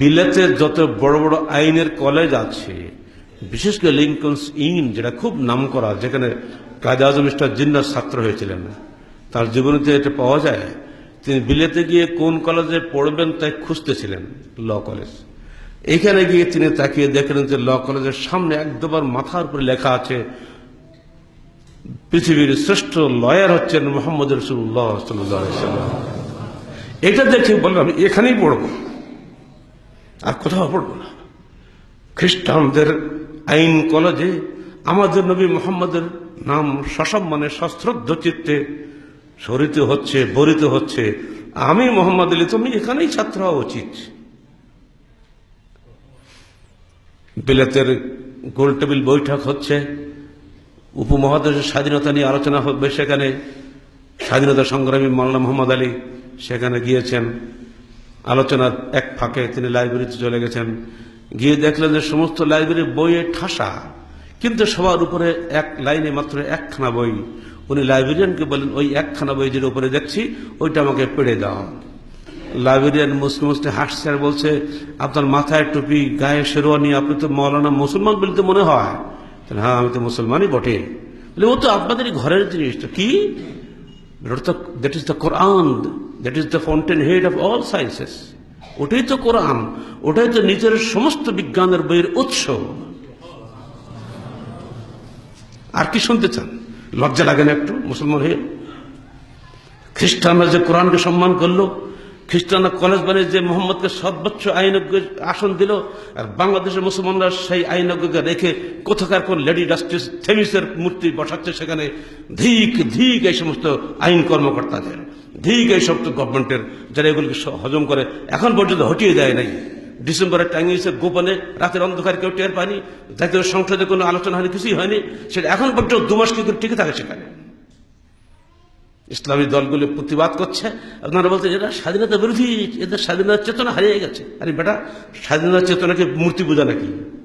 বিলেতে যত বড় বড় আইনের কলেজ আছে, বিশেষ করে লিঙ্কনস ইন, যেটা খুব নাম করা যেখানে কাজী আজম মিস্টার জিন্নার ছাত্র হয়েছিলেন, তার জীবনীতে এটা পাওয়া যায়, তিনি বিলেতে গিয়ে কোন কলেজে পড়বেন তাই খুঁজতেছিলেন, ল কলেজ। এখানে গিয়ে তিনি তাকিয়ে দেখলেন যে ল কলেজের সামনে একদবার মাথার উপরে লেখা আছে, পৃথিবীর শ্রেষ্ঠ লয়ার হচ্ছেন মোহাম্মদ রসুল্লাহ এটা দেখে বললাম এখানেই পড়ব। আর কোথাও পড়ব না। খ্রিস্টানদের আইন কলেজে আমাদের নবী মোহাম্মদের নাম সসম্মানে সশ্রদ্ধ চিত্তে স্মরিত হচ্ছে, বরিত হচ্ছে। আমি মোহাম্মদ আলী, তুমি এখানেই ছাত্র হওয়া উচিত। বিলেতের গোল টেবিল বৈঠক হচ্ছে। উপমহাদেশের স্বাধীনতা নিয়ে আলোচনা হবে সেখানে। স্বাধীনতা সংগ্রামী মাওলানা মোহাম্মদ আলী সেখানে গিয়েছেন। আলোচনার এক ফাঁকে তিনি লাইব্রেরিতে চলে গেছেন। গিয়ে দেখলেন যে সমস্ত লাইব্রেরির বইয়ে ঠাসা, কিন্তু সবার উপরে এক লাইনে মাত্র একখানা বই। উনি লাইব্রেরিয়ানকে বলেন ওই একখানা বই যেটা উপরে দেখছি, ওইটা আমাকে পেড়ে দাও। লাইব্রেরিয়ান মুসলিম মুসলিম হাসছে আর বলছে, আপনার মাথায় টুপি, গায়ে শেরওয়ানি আপনি তো মৌলানা মুসলমান বলতে মনে হয়? হ্যাঁ আমি তো মুসলমানই বটে। বলে ও তো আপনাদেরই ঘরের জিনিস, তো কি? Is the Quran that is the fountainhead of all sciences ওটাই তো কোরআন ওটাই তো নিজের সমস্ত বিজ্ঞানের বইয়ের উৎস। আর কি শুনতে চান? লজ্জা লাগে না একটু? মুসলমান হয়ে? খ্রিস্টানরা যে কোরআনকে সম্মান করল খ্রিস্টানরা কলেজ বানিয়ে যে মোহাম্মদকে সর্বোচ্চ আইনজ্ঞ আসন দিল, আর বাংলাদেশের মুসলমানরা সেই আইনজ্ঞকে রেখে কোথাকার কোন লেডি জাস্টিস থেমিসের মূর্তি বসাচ্ছে সেখানে। ধিক ধিক এই সমস্ত আইন কর্মকর্তাদের। ধিক এই সমস্ত গভর্নমেন্টের যারা এগুলিকে হজম করে, এখন পর্যন্ত হটিয়ে দেয় নাই। ডিসেম্বরে টাঙ্গিয়েছে গোপনে, রাতের অন্ধকার কেউ টের পায়নি, জাতীয় সংসদে কোনো আলোচনা হয়নি, কিছুই হয়নি, সেটা এখন পর্যন্ত দু মাস কিন্তু টিকে থাকে সেখানে। ইসলামী দলগুলি প্রতিবাদ করছে। আপনারা বলছেন, এরা স্বাধীনতা বিরোধী, এদের স্বাধীনতার চেতনা হারিয়ে গেছে। আরে বেটা স্বাধীনতার চেতনাকে মূর্তি বোঝা নাকি